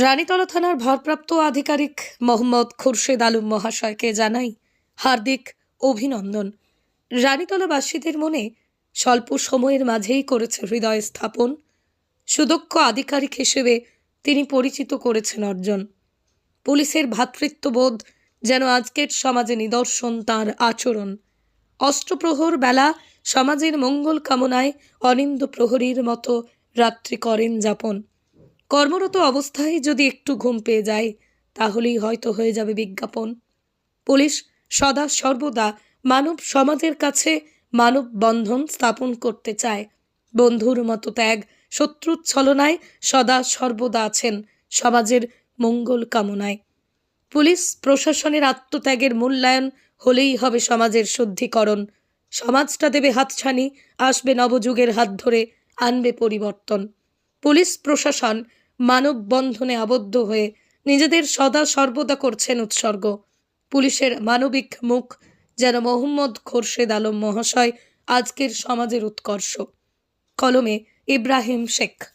রানীতলা থানার ভারপ্রাপ্ত আধিকারিক মোহাম্মদ খুরশেদ আলম মহাশয়কে জানাই হার্দিক অভিনন্দন। রানীতলাবাসীদের মনে স্বল্প সময়ের মাঝেই করেছে হৃদয় স্থাপন। সুদক্ষ আধিকারিক হিসেবে তিনি পরিচিত করেছেন অর্জন। পুলিশের ভ্রাতৃত্ববোধ যেন আজকের সমাজে নিদর্শন তার আচরণ। অষ্টপ্রহর বেলা সমাজের মঙ্গল কামনায় অনিন্দ প্রহরীর মতো রাত্রি করেন যাপন। কর্মরত অবস্থায় যদি একটু ঘুম পেয়ে যায়, তাহলেই হয়তো হয়ে যাবে বিজ্ঞাপন। পুলিশ সদা সর্বদা মানব সমাজের কাছে মানব বন্ধন স্থাপন করতে চায়। বন্ধুর মতো ত্যাগ, শত্রুর ছলনায় সদা সর্বদা আছেন সমাজের মঙ্গল কামনায়। পুলিশ প্রশাসনের আত্মত্যাগের মূল্যায়ন হলেই হবে সমাজের শুদ্ধিকরণ। সমাজটা দেবে হাতছানি, আসবে নবযুগের হাত ধরে, আনবে পরিবর্তন। পুলিশ প্রশাসন মানববন্ধনে আবদ্ধ হয়ে নিজেদের সদা সর্বদা করছেন উৎসর্গ। পুলিশের মানবিক মুখ যেন মোহাম্মদ খোরশেদ আলম মহাশয় আজকের সমাজের উৎকর্ষ। কলমে ইব্রাহিম শেখ।